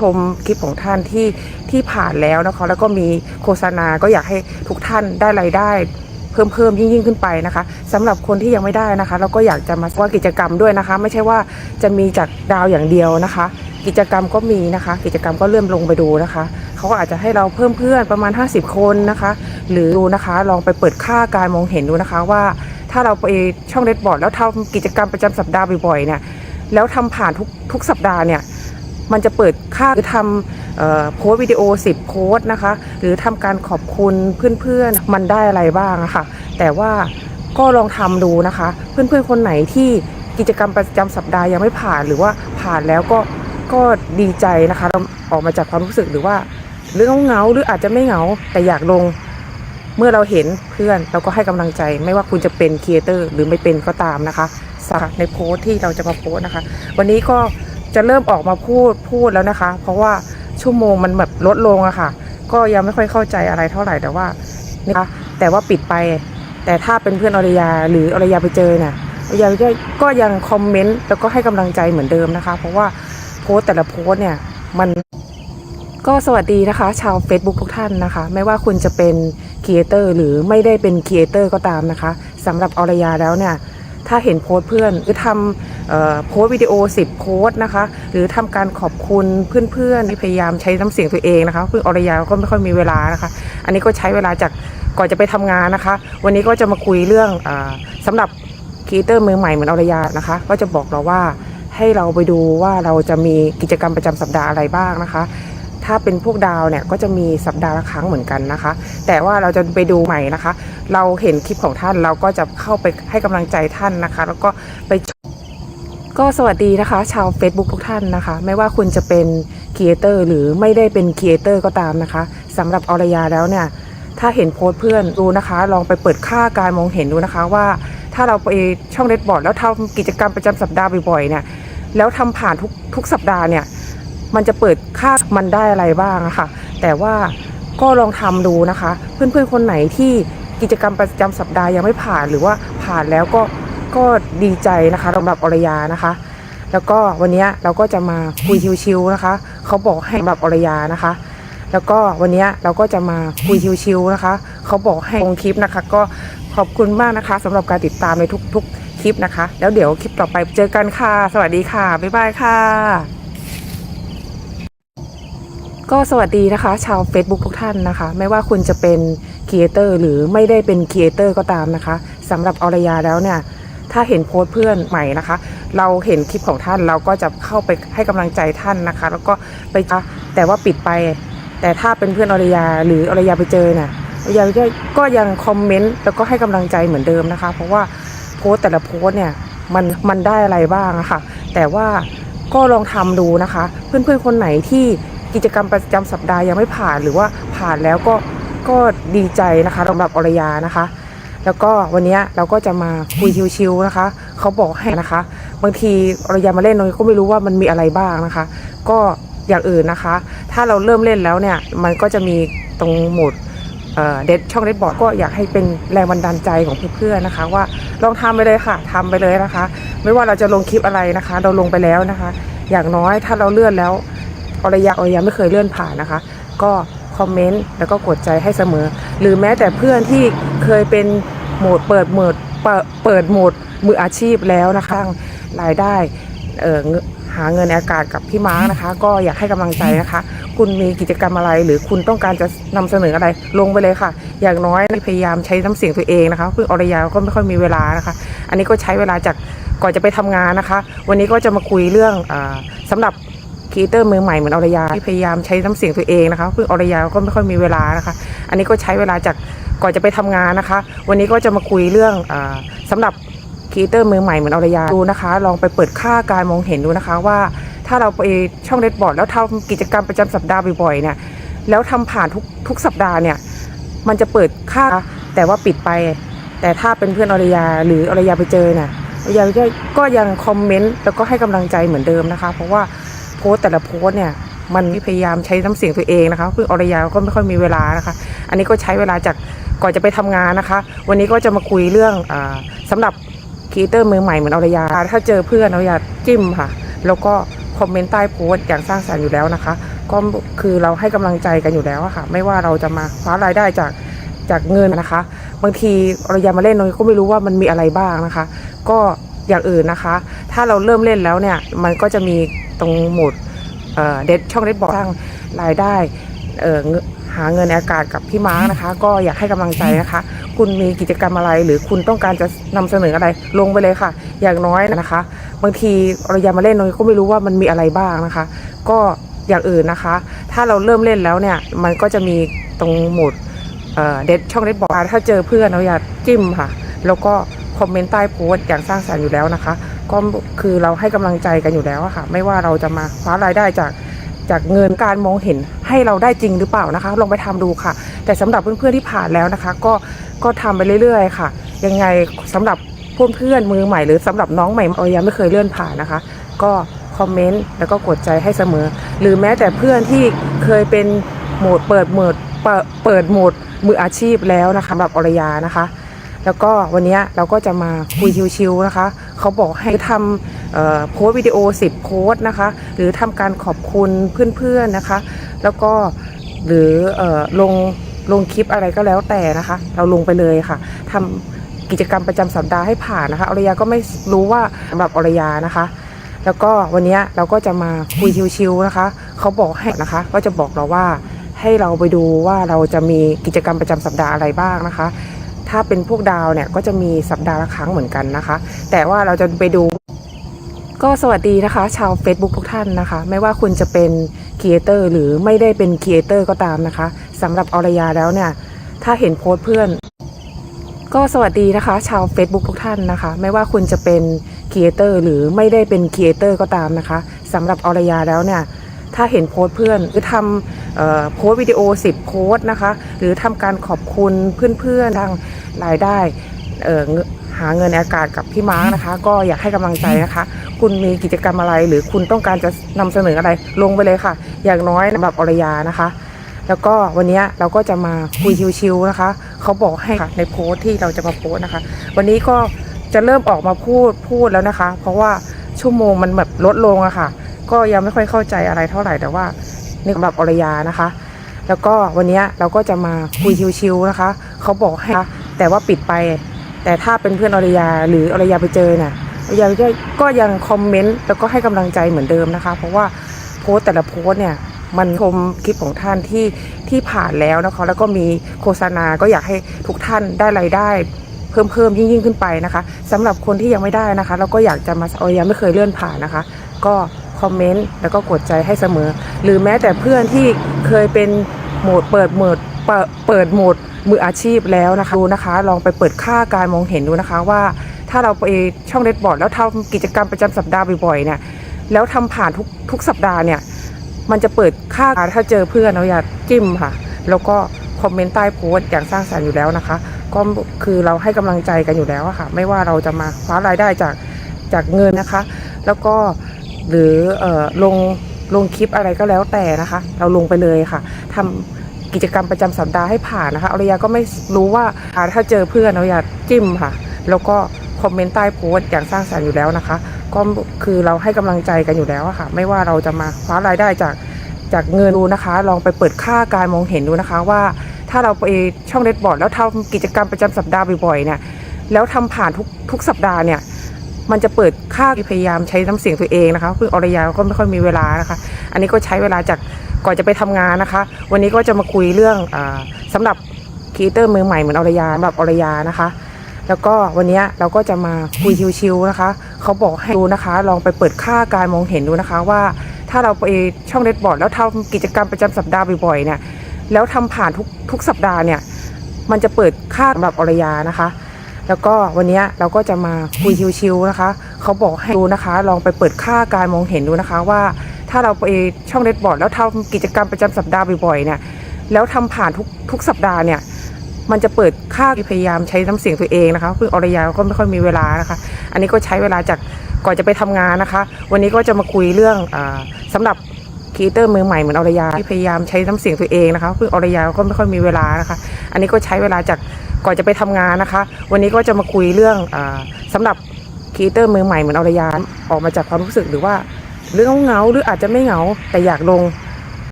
ชมคลิปของท่านที่ที่ผ่านแล้วนะคะแล้วก็มีโฆษณาก็อยากให้ทุกท่านได้รายได้เพิ่มเพิ่มยิ่งยิ่งขึ้นไปนะคะสำหรับคนที่ยังไม่ได้นะคะ เราก็อยากจะมาว่ากิจกรรมด้วยนะคะ ไม่ใช่ว่าจะมีจากดาวอย่างเดียวนะคะ กิจกรรมก็มีนะคะ กิจกรรมก็เริ่มลงไปดูนะคะเขาก็อาจจะให้เราเพิ่มเพื่อนประมาณ 50 คนนะคะ หรือดูนะคะลองไปเปิดค่าการมองเห็นดูนะคะว่าถ้าเราไปช่องเน็ตบอร์ดแล้วทำกิจกรรมประจำสัปดาห์บ่อยๆเนี่ยแล้วทำผ่านทุกทุกสัปดาห์เนี่ย มันจะเปิดค่าหรือทำออโพสต์วิดีโอ 10 โพสต์นะคะ หรือทำการขอบคุณเพื่อนๆ มันได้อะไรบ้างะค่ะ แต่ว่าก็ลองทำดูนะคะ เพื่อนๆ คนไหนที่กิจกรรมประจำสัปดาห์ยังไม่ผ่านหรือว่าผ่านแล้วก็ก็ดีใจนะคะเราออกมาจากความรู้สึกหรือว่าหรือเงาหรืออาจจะไม่เงาแต่อยากลงเมื่อเราเห็นเพื่อนเราก็ให้กำลังใจ ไม่ว่าคุณจะเป็นครีเอเตอร์หรือไม่เป็นก็ตามนะคะสำหรับในโพสที่เราจะมาโพสนะคะ วันนี้ก็ จะเริ่มออกมาพูดพูดแล้วนะคะ เพราะว่าชั่วโมงมันแบบลดลงอะค่ะ ก็ยังไม่ค่อยเข้าใจอะไรเท่าไหร่แต่ว่านะคะแต่ว่าปิดไป แต่ถ้าเป็นเพื่อนอริยาหรืออริยาไปเจอเนี่ยอรยาก็ก็ยังคอมเมนต์แล้วก็ให้กำลังใจเหมือนเดิมนะคะ เพราะว่าโพสต์แต่ละโพสต์เนี่ยมันก็สวัสดีนะคะ ชาว Facebook ทุกท่านนะคะ ไม่ว่าคุณจะเป็นครีเอเตอร์หรือไม่ได้เป็นครีเอเตอร์ก็ตามนะคะสำหรับอรยาแล้วเนี่ย ถ้าเห็นโพสเพื่อนหรือทำโพสวิดีโอ 10 โพสนะคะ หรือทำการขอบคุณเพื่อนๆที่พยายามใช้น้ำเสียงตัวเองนะคะเพื่ออรยาก็ไม่ค่อยมีเวลานะคะ อันนี้ก็ใช้เวลาจากก่อนจะไปทำงานนะคะ วันนี้ก็จะมาคุยเรื่องอาสำหรับครีเอเตอร์มือใหม่เหมือนอรยานะคะ ก็จะบอกเราว่าให้เราไปดูว่าเราจะมีกิจกรรมประจำสัปดาห์อะไรบ้างนะคะ ถ้าเป็นพวกดาวเนี่ยก็จะมีสัปดาห์ละครั้งเหมือนกันนะคะ แต่ว่าเราจะไปดูใหม่นะคะ เราเห็นคลิปของท่านเราก็จะเข้าไปให้กำลังใจท่านนะคะ แล้วก็ไปก็สวัสดีนะคะ ชาว Facebook ทุกท่านนะคะ ไม่ว่าคุณจะเป็นครีเอเตอร์หรือไม่ได้เป็นครีเอเตอร์ก็ตามนะคะสำหรับอรยาแล้วเนี่ย ถ้าเห็นโพสเพื่อนดูนะคะ ลองไปเปิดค่าการมองเห็นดูนะคะว่าถ้าเราไปช่องเน็ตบอร์ดแล้วทำกิจกรรมประจำสัปดาห์บ่อยๆเนี่ยแล้วทำผ่านทุกทุกสัปดาห์เนี่ย มันจะเปิดค่ามันได้อะไรบ้างค่ะ แต่ว่าก็ลองทำดูนะคะ เพื่อนๆคนไหนที่กิจกรรมประจำสัปดาห์ยังไม่ผ่านหรือว่าผ่านแล้วก็ก็ดีใจนะคะสำหรับอรยานะคะ แล้วก็วันนี้เราก็จะมาคุยชิวๆนะคะ เขาบอกให้สำหรับอรยานะคะ แล้วก็วันนี้เราก็จะมาคุยชิวๆนะคะ เขาบอกให้ลงคลิปนะคะ ก็ขอบคุณมากนะคะสำหรับการติดตามในทุกๆคลิปนะคะ แล้วเดี๋ยวคลิปต่อไปเจอกันค่ะ สวัสดีค่ะบ๊ายบายค่ะ ก็สวัสดีนะคะ ชาว Facebook ทุกท่านนะคะ ไม่ว่าคุณจะเป็นครีเอเตอร์หรือไม่ได้เป็นครีเอเตอร์ก็ตามนะคะสำหรับอรยาแล้วเนี่ย ถ้าเห็นโพสต์เพื่อนใหม่นะคะ เราเห็นคลิปของท่านเราก็จะเข้าไปให้กำลังใจท่านนะคะ แล้วก็ไปแต่ว่าปิดไป แต่ถ้าเป็นเพื่อนอรยาหรืออรยาไปเจอเนี่ยอรยาก็ยังคอมเมนต์แล้วก็ให้กำลังใจเหมือนเดิมนะคะ เพราะว่าโพสต์แต่ละโพสต์เนี่ยมันมันได้อะไรบ้างะค่ะแต่ว่าก็ลองทำดูนะคะ เพื่อนๆคนไหนที่ กิจกรรมประจำสัปดาห์ยังไม่ผ่านหรือว่าผ่านแล้วก็ก็ดีใจนะคะสำหรับอรยานะคะ แล้วก็วันนี้เราก็จะมาคุยชิวๆนะคะ เขาบอกให้นะคะ บางทีอรยามาเล่นเราก็ไม่รู้ว่ามันมีอะไรบ้างนะคะ ก็อย่างอื่นนะคะ ถ้าเราเริ่มเล่นแล้วเนี่ยมันก็จะมีตรงโหมดเด็ดช่องเด็ดบอร์ดก็อยากให้เป็นแรงบันดาลใจของเพื่อนๆนะคะ ว่าลองทำไปเลยค่ะทำไปเลยนะคะ ไม่ว่าเราจะลงคลิปอะไรนะคะ เราลงไปแล้วนะคะ อย่างน้อยถ้าเราเลื่อนแล้ว อรยาอรยาไม่เคยเลื่อนผ่านนะคะ ก็คอมเมนต์แล้วก็กดใจให้เสมอ หรือแม้แต่เพื่อนที่เคยเป็นโหมดเปิดโหมดเปิดเปิดโหมดมืออาชีพแล้วนะคะรายได้เออหาเงินในอากาศกับพี่ม้านะคะ ก็อยากให้กำลังใจนะคะ คุณมีกิจกรรมอะไร หรือคุณต้องการจะนำเสนออะไรลงไปเลยค่ะ อย่างน้อยพยายามใช้น้ำเสียงตัวเองนะคะเพื่ออรยาก็ไม่ค่อยมีเวลานะคะ อันนี้ก็ใช้เวลาจากก่อนจะไปทำงานนะคะ วันนี้ก็จะมาคุยเรื่องอาสำหรับ รีเอเตอร์มือใหม่เหมือนอรยาที่พยายามใช้น้ำเสียงตัวเองนะคะเพื่ออรยาก็ไม่ค่อยมีเวลานะคะ อันนี้ก็ใช้เวลาจากก่อนจะไปทำงานนะคะ วันนี้ก็จะมาคุยเรื่องอาสำหรับครีเอเตอร์มือใหม่เหมือนอรยาดูนะคะ ลองไปเปิดค่าการมองเห็นดูนะคะว่าถ้าเราไปช่องเน็ตบอร์ดแล้วทำกิจกรรมประจำสัปดาห์บ่อยๆเนี่ยแล้วทำผ่านทุกทุกสัปดาห์เนี่ยมันจะเปิดค่าแต่ว่าปิดไป แต่ถ้าเป็นเพื่อนอรยาหรืออรยาไปเจอเนี่ยอรยาก็ก็ยังคอมเมนต์แล้วก็ให้กำลังใจเหมือนเดิมนะคะ เพราะว่า โพสแต่ละโพสเนี่ยมันพยายามใช้น้ำเสียงตัวเองนะคะเพื่ออรยาก็ไม่ค่อยมีเวลานะคะ อันนี้ก็ใช้เวลาจากก่อนจะไปทำงานนะคะ วันนี้ก็จะมาคุยเรื่องอาสำหรับครีเอเตอร์มือใหม่เหมือนอรยา ถ้าเจอเพื่อนอรยาจิ้มค่ะ แล้วก็คอมเมนต์ใต้โพสต์อย่างสร้างสรรค์อยู่แล้วนะคะ ก็คือเราให้กำลังใจกันอยู่แล้วะค่ะ ไม่ว่าเราจะมาคว้ารายได้จากจากเงินนะคะ บางทีเรายามาเล่นเราก็ไม่รู้ว่ามันมีอะไรบ้างนะคะ ก็อย่างอื่นนะคะ ถ้าเราเริ่มเล่นแล้วเนี่ยมันก็จะมี ตรงหมุดเอ่อเด็ดช่องเด็ดบอกสร้างรายได้เอ่อเงินหาเงินในอากาศกับพี่ม้านะคะ ก็อยากให้กำลังใจนะคะ คุณมีกิจกรรมอะไร หรือคุณต้องการจะนำเสนออะไรลงไปเลยค่ะ อย่างน้อยนะคะ บางทีเราอยามาเล่นเราก็ไม่รู้ว่ามันมีอะไรบ้างนะคะ ก็อย่างอื่นนะคะ ถ้าเราเริ่มเล่นแล้วเนี่ยมันก็จะมีตรงหมุดเอ่อเด็ดช่องเด็ดบอกถ้าเจอเพื่อนเราอย่าจิ้มค่ะ แล้วก็คอมเมนต์ใต้โพสต์อย่างสร้างสรรค์อยู่แล้วนะคะ ก็คือเราให้กำลังใจกันอยู่แล้วค่ะ ไม่ว่าเราจะมาคว้ารายได้จากจากเงินการมองเห็นให้เราได้จริงหรือเปล่านะคะ ลองไปทำดูค่ะ แต่สำหรับเพื่อนๆที่ผ่านแล้วนะคะ ก็ก็ทำไปเรื่อยๆ ค่ะ ยังไงสำหรับเพื่อนๆมือใหม่หรือสำหรับน้องใหม่เรายังไม่เคยเลื่อนผ่านนะคะ ก็คอมเมนต์แล้วก็กดใจให้เสมอ หรือแม้แต่เพื่อนที่เคยเป็นโหมดเปิดโหมดเปิดโหมดมืออาชีพแล้วนะคะสำหรับอรยานะคะ แล้วก็วันนี้เราก็จะมาคุยชิวๆนะคะ เขาบอกให้ทำโพสต์วิดีโอ 10 โพสต์นะคะ หรือทำการขอบคุณเพื่อนๆนะคะ แล้วก็หรือออลงลงคลิปอะไรก็แล้วแต่นะคะ เราลงไปเลยค่ะทำกิจกรรมประจำสัปดาห์ให้ผ่านนะคะอรยาก็ไม่รู้ว่าสำหรับอรยานะคะ แล้วก็วันนี้เราก็จะมาคุยชิวๆนะคะ เขาบอกให้นะคะ ก็จะบอกเราว่าให้เราไปดูว่าเราจะมีกิจกรรมประจำสัปดาห์อะไรบ้างนะคะ ถ้าเป็นพวกดาวเนี่ยก็จะมีสัปดาห์ละครั้งเหมือนกันนะคะ แต่ว่าเราจะไปดู ก็สวัสดีนะคะ ชาว Facebook ทุกท่านนะคะ ไม่ว่าคุณจะเป็นครีเอเตอร์หรือไม่ได้เป็นครีเอเตอร์ก็ตามนะคะสำหรับอรยาแล้วเนี่ย ถ้าเห็นโพสเพื่อนก็สวัสดีนะคะ ชาว Facebook ทุกท่านนะคะ ไม่ว่าคุณจะเป็นครีเอเตอร์หรือไม่ได้เป็นครีเอเตอร์ก็ตามนะคะสำหรับอรยาแล้วเนี่ย ถ้าเห็นโพสต์เพื่อนหรือทำโพสต์วิดีโอ 10 โพสต์นะคะ หรือทำการขอบคุณเพื่อนๆทางรายได้หาเงินในอากาศกับพี่ม้านะคะ ก็อยากให้กำลังใจนะคะ คุณมีกิจกรรมอะไร หรือคุณต้องการจะนำเสนออะไรลงไปเลยค่ะ อย่างน้อยสำหรับอรยานะคะ แล้วก็วันนี้เราก็จะมาคุยชิวๆนะคะ เขาบอกให้ค่ะในโพสต์ที่เราจะมาโพสต์นะคะ วันนี้ก็จะเริ่มออกมาพูดพูดแล้วนะคะ เพราะว่าชั่วโมงมันแบบลดลงอะค่ะ ก็ยังไม่ค่อยเข้าใจอะไรเท่าไหร่แต่ว่านี่สำหรับอรยานะคะ แล้วก็วันนี้เราก็จะมาคุยชิวๆนะคะเขาบอกให้ค่ะแต่ว่าปิดไป แต่ถ้าเป็นเพื่อนอรยาหรืออรยาไปเจอเนี่ยอรยาก็ยังคอมเมนต์แล้วก็ให้กำลังใจเหมือนเดิมนะคะ เพราะว่าโพสต์แต่ละโพสต์เนี่ยมันชมคลิปของท่านที่ที่ผ่านแล้วนะคะแล้วก็มีโฆษณาก็อยากให้ทุกท่านได้รายได้เพิ่มเพิ่มยิ่งยิ่งขึ้นไปนะคะสำหรับคนที่ยังไม่ได้นะคะแล้วก็อยากจะมาออยังไม่เคยเลื่อนผ่านนะคะ ก็ คอมเมนต์แล้วก็กดใจให้เสมอ หรือแม้แต่เพื่อนที่เคยเป็นโหมดเปิดโหมดเปิดเปิดโหมดมืออาชีพแล้วนะคะดูนะคะ ลองไปเปิดค่าการมองเห็นดูนะคะว่า ถ้าเราไปช่องเน็ตบอร์ดแล้วทำกิจกรรมประจำสัปดาห์บ่อยๆเนี่ยแล้วทำผ่านทุกทุกสัปดาห์เนี่ยมันจะเปิดค่าถ้าเจอเพื่อนเราอย่าจิ้มค่ะ แล้วก็คอมเมนต์ใต้โพสต์อย่างสร้างสรรค์อยู่แล้วนะคะ ก็คือเราให้กำลังใจกันอยู่แล้วค่ะ ไม่ว่าเราจะมาคว้ารายได้จากจากเงินนะคะ แล้วก็ หรือออลงลงคลิปอะไรก็แล้วแต่นะคะ เราลงไปเลยค่ะทำกิจกรรมประจำสัปดาห์ให้ผ่านนะคะอรยาก็ไม่รู้ว่าถ้าเจอเพื่อนเราอย่าจิ้มค่ะ แล้วก็คอมเมนต์ใต้โพสต์อย่างสร้างสรรค์อยู่แล้วนะคะ ก็คือเราให้กำลังใจกันอยู่แล้วค่ะ ไม่ว่าเราจะมาคว้ารายได้จากจากเงินดูนะคะ ลองไปเปิดค่าการมองเห็นดูนะคะว่าถ้าเราไปช่องเน็ตบอร์ดแล้วทำกิจกรรมประจำสัปดาห์บ่อยๆเนี่ยแล้วทำผ่านทุกทุกสัปดาห์เนี่ย มันจะเปิดค่าพยายามใช้น้ำเสียงตัวเองนะคะเพื่ออรยาก็ไม่ค่อยมีเวลานะคะ อันนี้ก็ใช้เวลาจากก่อนจะไปทำงานนะคะ วันนี้ก็จะมาคุยเรื่องอาสำหรับครีเอเตอร์มือใหม่เหมือนอรยาสำหรับอรยานะคะ แล้วก็วันนี้เราก็จะมาคุยชิวๆนะคะ เขาบอกให้ดูนะคะ ลองไปเปิดค่าการมองเห็นดูนะคะว่าถ้าเราไปช่องเน็ตบอร์ดแล้วทำกิจกรรมประจำสัปดาห์บ่อยๆเนี่ยแล้วทำผ่านทุกทุกสัปดาห์เนี่ยมันจะเปิดค่าสำหรับอรยานะคะ แล้วก็วันนี้เราก็จะมาคุยชิวๆนะคะ เขาบอกให้ดูนะคะ ลองไปเปิดค่าการมองเห็นดูนะคะว่า ถ้าเราไปช่องเน็ตบอร์ดแล้วทำกิจกรรมประจำสัปดาห์บ่อยๆเนี่ยแล้วทำผ่านทุกทุกสัปดาห์เนี่ยมันจะเปิดค่าพยายามใช้น้ำเสียงตัวเองนะคะเพื่ออรยาก็ไม่ค่อยมีเวลานะคะ อันนี้ก็ใช้เวลาจากก่อนจะไปทำงานนะคะ วันนี้ก็จะมาคุยเรื่องอาสำหรับครีเอเตอร์มือใหม่เหมือนอรยาที่พยายามใช้น้ำเสียงตัวเองนะคะเพื่ออรยาก็ไม่ค่อยมีเวลานะคะ อันนี้ก็ใช้เวลาจาก ก่อนจะไปทำงานนะคะ วันนี้ก็จะมาคุยเรื่องอาสำหรับครีเอเตอร์มือใหม่เหมือนอรยานออกมาจากความรู้สึกหรือว่าเรื่องเหงาหรืออาจจะไม่เหงาแต่อยากลง